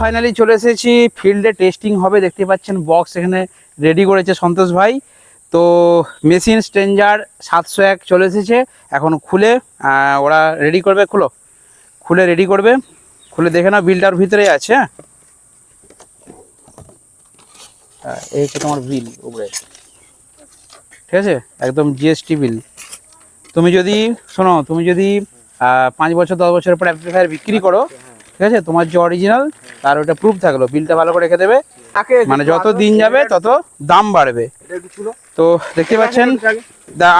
Finally চলে এসেছি। ফিল্ডে টেস্টিং হবে, দেখতে পাচ্ছেন বক্স এখানে রেডি করেছে সন্তোষ ভাই। তো মেশিন স্ট্রেঞ্জার সাতশো এক চলে এসেছে, এখন খুলে ওরা রেডি করবে, খুলো। খুলে রেডি করবে। খুলে দেখে নাও বিলটার ভিতরেই আছে হ্যাঁ। এই হচ্ছে তোমার বিল উপরে। ঠিক আছে? একদম জিএসটি বিল তুমি যদি, শোনো, তুমি যদি পাঁচ বছর, দশ বছরের পর অ্যাপ্লিফায়ার বিক্রি করো ঠিক আছে? তোমার যে অরিজিনাল তার ওটা প্রুফ থাকল। বিলটা ভালো করে রেখে দেবে। মানে যত দিন যাবে তত দাম বাড়বে। তো দেখতে পাচ্ছেন?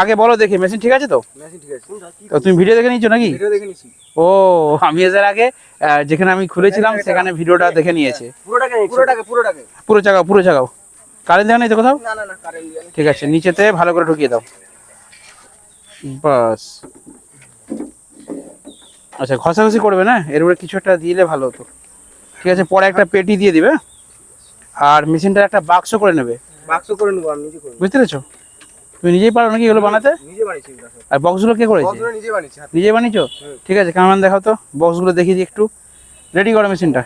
আগে বলো দেখি মেশিন ঠিক আছে তো? তো তুমি ভিডিও দেখে নিয়েছো নাকি? ও আমি এসে আগে যেখানে আমি খুলেছিলাম সেখানে ভিডিওটা দেখে নিয়েছে। পুরো চাগাও পুরো চাগাও কারেন্ট দেখা নেই তো কোথাও? ঠিক আছে নিচেতে ভালো করে ঢুকিয়ে দাও। বাস। আচ্ছা ঘষাঘষি করবে না? এর উপরে কিছু একটা দিলে ভালো হতো। ঠিক আছে পরে একটা পেটি দিয়ে দিবে আর মেশিনটা একটা বাক্স করে নেবে। বাক্স করে নেব আমি নিজে করে বুঝতে পেরেছ? তুমি নিজেই পারো নাকি এগুলো বানাতে? নিজে বানিয়েছি এগুলো আর বক্সগুলো কে করেছে? বক্সগুলো নিজে বানিয়েছি হাতে। নিজে বানিয়েছো? ঠিক আছে ক্যামেরাম্যান দেখাও তো। বক্সগুলো দেখিয়ে দিই একটু। রেডি করো মেশিনটা।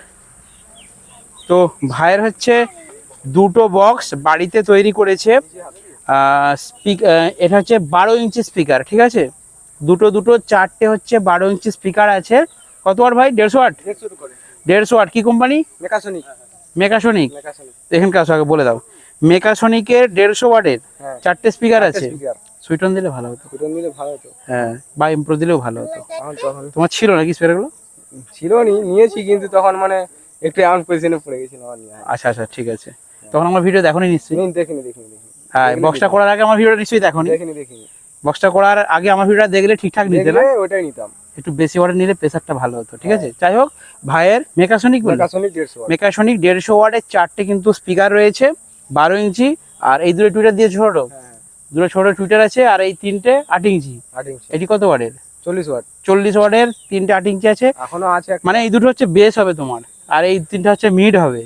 তো ভাইয়ের হচ্ছে দুটো বক্স বাড়িতে তৈরি করেছে স্পিক এটা হচ্ছে বারো ইঞ্চি স্পিকার ঠিক আছে? দুটো দুটো চারটে হচ্ছে বারো ইঞ্চি স্পিকার আছে। কত ওয়াট ভাই? দেড়শো ওয়াট দেড়শো ওয়াট কি কোম্পানি মেকাসনিক মেকাসনিক এখানকার আগে বলে দাও। মেকাসনিকের দেড়শো ওয়াটের হ্যাঁ। চারটে স্পিকার আছে। সুইটন দিলে ভালো হতো। দুটো নিলে ভালো হতো। হ্যাঁ বা ইমপ্রো দিলেও ভালো হতো। তোমার ছিল নাকি স্পিকারগুলো ছিল নি নিয়েছি কিন্তু তখন মানে একটু এমন পজিশনে পড়ে গেছিল আচ্ছা আচ্ছা ঠিক আছে। তখন আমার ভিডিও দেখোনি নিশ্চয়ই। দেখিনি দেখিনি দেখিনি। হ্যাঁ বক্সটা করার আগে আমার ভিডিওটা নিশ্চয়ই দেখোনি। দেখিনি দেখিনি। বক্সটা করার আগে আমার ভিডিওটা দেখলে ঠিকঠাক নিতে না ওটাই নিতাম। একটু বেশি অর্ডার নিলে প্রেসারটা ভালো হতো ঠিক আছে? যাই হোক ভাইয়ের মেকাসনিক মেকাসনিক দেড়শো ওয়ার্ডের চারটে কিন্তু স্পিকার রয়েছে বারো ইঞ্চি আর এই দুটো টুইটার দিয়ে ছোট। হ্যাঁ। দুটো ছোট টুইটার আছে আর এই তিনটে আট ইঞ্চি। এটি কত ওয়ার্ডের চল্লিশ ওয়াট চল্লিশ ওয়ার্ডের তিনটে আট ইঞ্চি আছে। এখনও আছে মানে এই দুটো হচ্ছে বেস হবে তোমার আর এই তিনটা হচ্ছে মিড হবে।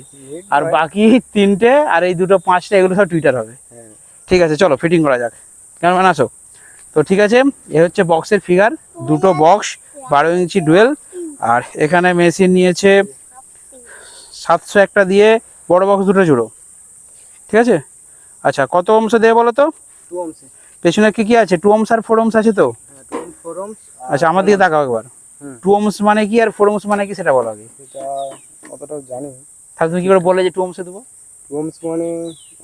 আর বাকি তিনটে আর এই দুটো পাঁচটা এগুলো সব টুইটার হবে। হ্যাঁ। ঠিক আছে চলো ফিটিং করা যাক। কেমন আসো তো ঠিক আছে এ হচ্ছে বক্সের ফিগার দুটো বক্স বারো ইঞ্চি ডুয়েল আর এখানে মেশিন নিয়েছে সাতশো একটা দিয়ে বড় বক্স দুটো জুড়ো। ঠিক আছে? আচ্ছা কত অংশ দেবে বলো তো? পেছনে কি কি আছে? টু ওমস আর ফোর ওমস আছে তো? হ্যাঁ আচ্ছা আমার দিকে তাকাও একবার। টু ওমস মানে কি আর ফোর ওমস মানে কি সেটা বলো আগে। অতটা জানি তাহলে তুমি কি করে বলে যে টু ওমসে দেবো? টু মানে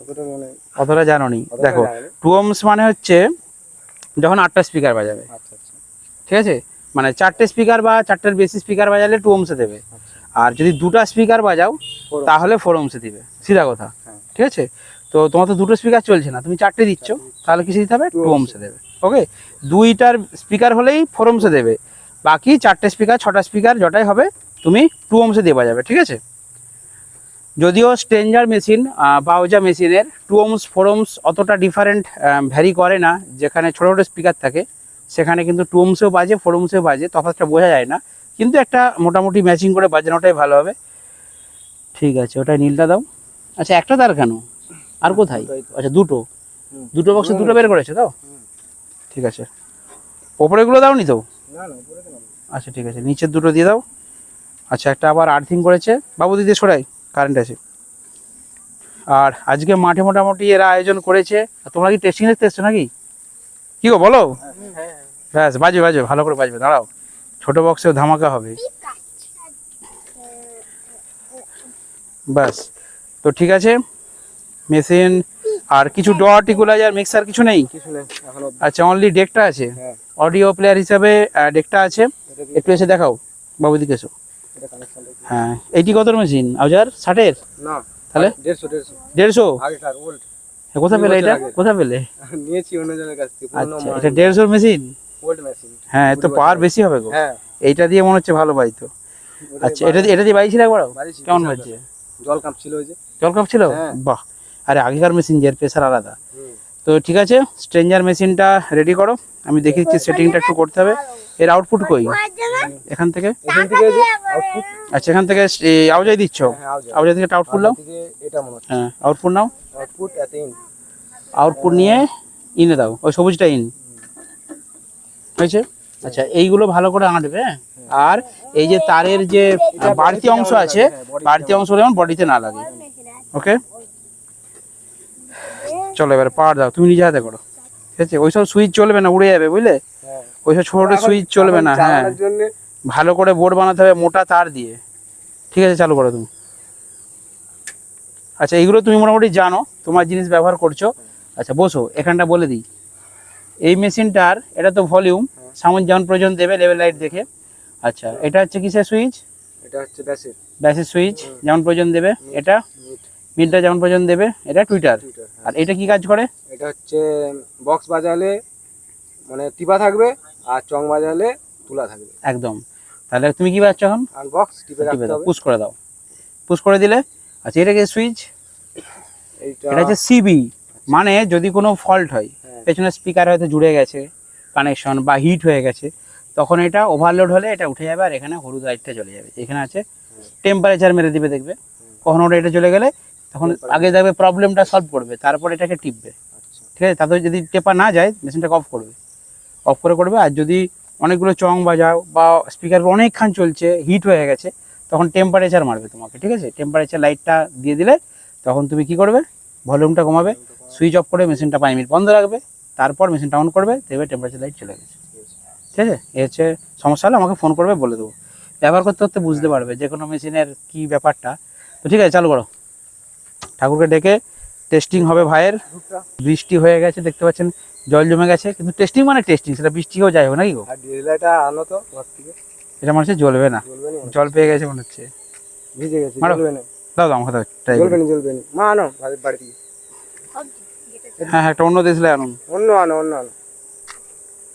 অতটা মানে অতটা জানো নি। দেখো টু মানে হচ্ছে যখন আটটা স্পিকার বাজাবে। আচ্ছা আচ্ছা। ঠিক আছে? মানে চারটে স্পিকার বা চারটের বেশি স্পিকার বাজালে টু ওমসে দেবে। আচ্ছা। আর যদি দুটা স্পিকার বাজাও তাহলে ফোর ওমসে দিবে। সিধা কথা। হ্যাঁ। ঠিক আছে? তো তোমার তো দুটো স্পিকার চলছে না তুমি চারটে দিচ্ছ তাহলে কিছু দিতে হবে? টু ওমসে দেবে। ওকে দুইটার স্পিকার হলেই ফোর ওমসে দেবে। বাকি চারটে স্পিকার ছটা স্পিকার যটাই হবে তুমি টু ওমসে দিয়ে বাজাবে। ঠিক আছে? যদিও স্ট্রেঞ্জার মেশিন বাউজা মেশিনের টু ওমস ফোর ওমস অতটা ডিফারেন্ট ভ্যারি করে না। যেখানে ছোটো ছোটো স্পিকার থাকে সেখানে কিন্তু টু ওমসেও বাজে ফোর ওমসেও বাজে তফাৎটা বোঝা যায় না। কিন্তু একটা মোটামুটি ম্যাচিং করে বাজানোটাই ভালো হবে। ঠিক আছে ওটাই নীলটা দাও। আচ্ছা একটা তার কেন? আর কোথায়? আচ্ছা দুটো। দুটো বক্সে দুটো বের করেছে তো? ঠিক আছে। ওপরেগুলো দাওনি তো? না না আচ্ছা ঠিক আছে নিচের দুটো দিয়ে দাও। আচ্ছা একটা আবার আর্থিং করেছে। বাবু দিদি সরাই। কারেন্ট আছে। আর আজকে মাঠে মোটামুটি এরা আয়োজন করেছে। তোমরা কি টেস্টিং দেখতে এসছো নাকি? কি গো বলো? হ্যাঁ ব্যাস বাজবে বাজবে ভালো করে বাজবে দাঁড়াও। ছোট বক্সেও ধামাকা হবে। ব্যাস তো ঠিক আছে। মেশিন আর কিছু ডট ইকুলাইজার মিক্সার কিছু নেই? আচ্ছা অনলি ডেকটা আছে? হ্যাঁ। অডিও প্লেয়ার হিসাবে ডেকটা আছে? একটু এসে দেখাও বাবুদিকে এসো। হ্যাঁ এইটি কত মেশিন আউজার? ষাটের? না তাহলে? দেড়শো দেড়শো। দেড়শো? আগেকার ওল্ড কোথায় পেলে এটা। কোথায় পেলে? নিয়েছি অন্য কাছ থেকে আচ্ছা এটা দেড়শোর মেশিন ওল্ড মেশিন হ্যাঁ তো পাওয়ার বেশি হবে গো। হ্যাঁ। এইটা দিয়ে মনে হচ্ছে ভালো পাইতো আচ্ছা এটা এটা দিয়ে বাইছিল একবারও? কেমন বাজছে জল কাপ ছিল ওই যে। জল কাপ ছিল হ্যাঁ। বাহ। আরে আগেকার মেশিন যে প্রেসার আলাদা। তো ঠিক আছে স্ট্রেঞ্জার মেশিনটা রেডি করো। আমি দেখি দিচ্ছি সেটিংটা একটু করতে হবে। এর আউটপুট কই? এখান থেকে? আচ্ছা এখান থেকে আউজাই দিচ্ছ? হ্যাঁ আউট আউজাই থেকে আউটপুট নাও। হ্যাঁ আউটপুট নাও। আউটপুট এত ইন আউটপুট নিয়ে ইনে দাও। ওই সবুজটা ইন হয়েছে? আচ্ছা এইগুলো ভালো করে আঁটবে হ্যাঁ? আর এই যে তারের যে বাড়তি অংশ আছে বাড়তি অংশ যেমন বডিতে না লাগে। ওকে চলো এবার পাওয়ার দাও তুমি নিজে হাতে করো। ঠিক আছে? ওইসব সুইচ চলবে না উড়ে যাবে বুঝলে? হ্যাঁ। ওইসব ছোট সুইচ চলবে না হ্যাঁ। ভালো করে বোর্ড বানাতে হবে মোটা তার দিয়ে। ঠিক আছে চালু করো তুমি। আচ্ছা এইগুলো তুমি মোটামুটি জানো তোমার জিনিস ব্যবহার করছ। আচ্ছা বসো এখানটা বলে দিই। এই মেশিনটার এটা তো ভলিউম সাউন্ড যেমন প্রয়োজন দেবে লেভেল লাইট দেখে। আচ্ছা এটা হচ্ছে কিসের সুইচ? এটা হচ্ছে ব্যাসের। ব্যাসের সুইচ যেমন প্রয়োজন দেবে এটা। মিনটা যেমন প্রয়োজন দেবে এটা টুইটার। আর এটা কি কাজ করে? এটা হচ্ছে বক্স বাজালে মানে টিপা থাকবে আর চং বাজালে তুলা থাকবে। একদম। তাহলে তুমি কি পাচ্ছ এখন? আর বক্স টিপে টিপে রাখতে দাও হবে। পুশ করে দাও। পুশ করে দিলে? আচ্ছা এটা কি সুইচ এটা হচ্ছে সিবি মানে যদি কোনো ফল্ট হয় হ্যাঁ। পেছনে স্পিকার হয়তো জুড়ে গেছে কানেকশন বা হিট হয়ে গেছে তখন এটা ওভারলোড হলে এটা উঠে যাবে আর এখানে হলুদ লাইটটা চলে যাবে। এখানে আছে টেম্পারেচার মেরে দিবে দেখবে। কখনো ওটা এটা চলে গেলে তখন আগে দেখবে প্রবলেমটা সলভ করবে তারপর এটাকে টিপবে। আচ্ছা। ঠিক আছে? তাতে যদি টেপা না যায় মেশিনটাকে অফ করবে। অফ করে করবে আর যদি অনেকগুলো চং বাজাও বা স্পিকার অনেকক্ষণ চলছে হিট হয়ে গেছে তখন টেম্পারেচার মারবে তোমাকে ঠিক আছে? টেম্পারেচার লাইটটা দিয়ে দিলে তখন তুমি কি করবে? ভলিউমটা কমাবে। সুইচ অফ করে মেশিনটা পাঁচ মিনিট বন্ধ রাখবে। তারপর মেশিনটা অন করবে দেখবে টেম্পারেচার লাইট চলে গেছে। ঠিক আছে? এ হচ্ছে সমস্যা হলে আমাকে ফোন করবে বলে দেবো। ব্যবহার করতে করতে বুঝতে পারবে যে কোনো মেশিনের কি ব্যাপারটা। তো ঠিক আছে চালু করো। ঠাকুরকে ডেকে টেস্টিং হবে ভাইয়ের। বৃষ্টি হয়ে গেছে দেখতে পাচ্ছেন জল জমে গেছে কিন্তু টেস্টিং মানে টেস্টিং সেটা বৃষ্টিও যায় হোক নাকি গো? আনো তো ঘর থেকে। এটা মানুষের জ্বলবে না। জ্বলবে না জল পেয়ে গেছে মনে হচ্ছে। ভিজে গেছে জ্বলবে না। দাও দাও আমাকে ট্রাই জ্বলবে না জ্বলবে না। মা আনো বাড়ি বাড়ি থেকে হ্যাঁ হ্যাঁ একটা অন্য আনো অন্য আনো।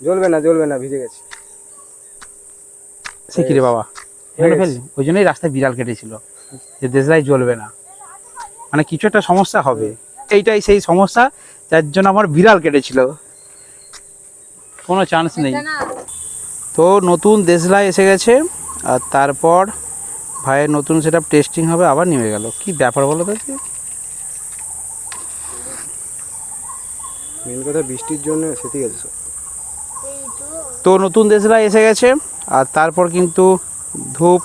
জ্বলবে না জ্বলবে না ভিজে গেছে। সে কি রে বাবা? হয়ে ওই জন্যই রাস্তায় বিড়াল কেটেছিল। যে দেশলাই জ্বলবে না। মানে কিছু একটা সমস্যা হবে। এইটাই সেই সমস্যা যার জন্য আমার বিড়াল কেটেছিল। কোনো চান্স নেই। তো নতুন দেশলাই এসে গেছে আর তারপর ভাইয়ের নতুন সেটা টেস্টিং হবে আবার নেমে গেল। কি ব্যাপার বলো তো মেন কথা বৃষ্টির জন্য সেটি গেছে তো নতুন দেশলাই এসে গেছে আর তারপর কিন্তু ধূপ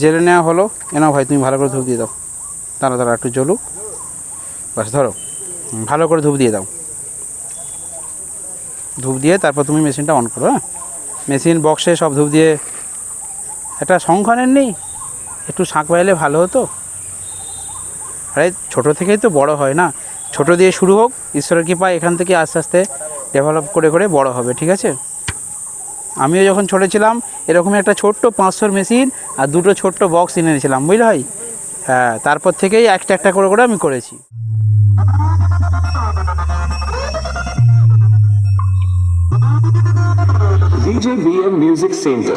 জেলে নেওয়া হলো। এনাও ভাই তুমি ভালো করে ধূপ দিয়ে দাও। তারা তারা একটু জ্বলুক। বাস, ধরো। ভালো করে ধূপ দিয়ে দাও। ধূপ দিয়ে তারপর তুমি মেশিনটা অন করো হ্যাঁ? মেশিন বক্সে সব ধূপ দিয়ে একটা সংখ্যানের নেই। একটু শাঁখ পাইলে ভালো হতো। আরে, ছোটো থেকেই তো বড় হয় না। ছোট দিয়ে শুরু হোক, ঈশ্বরের কৃপা এখান থেকে আস্তে আস্তে ডেভেলপ করে করে বড় হবে, ঠিক আছে? আমিও যখন ছোটো ছিলাম, এরকমই একটা ছোট্ট পাঁচশোর মেশিন আর দুটো ছোট্ট বক্স এনে নিয়েছিলাম বুঝলে ভাই? হ্যাঁ তারপর থেকেই একটা একটা করে করে আমি করেছি DJ VM Music Center.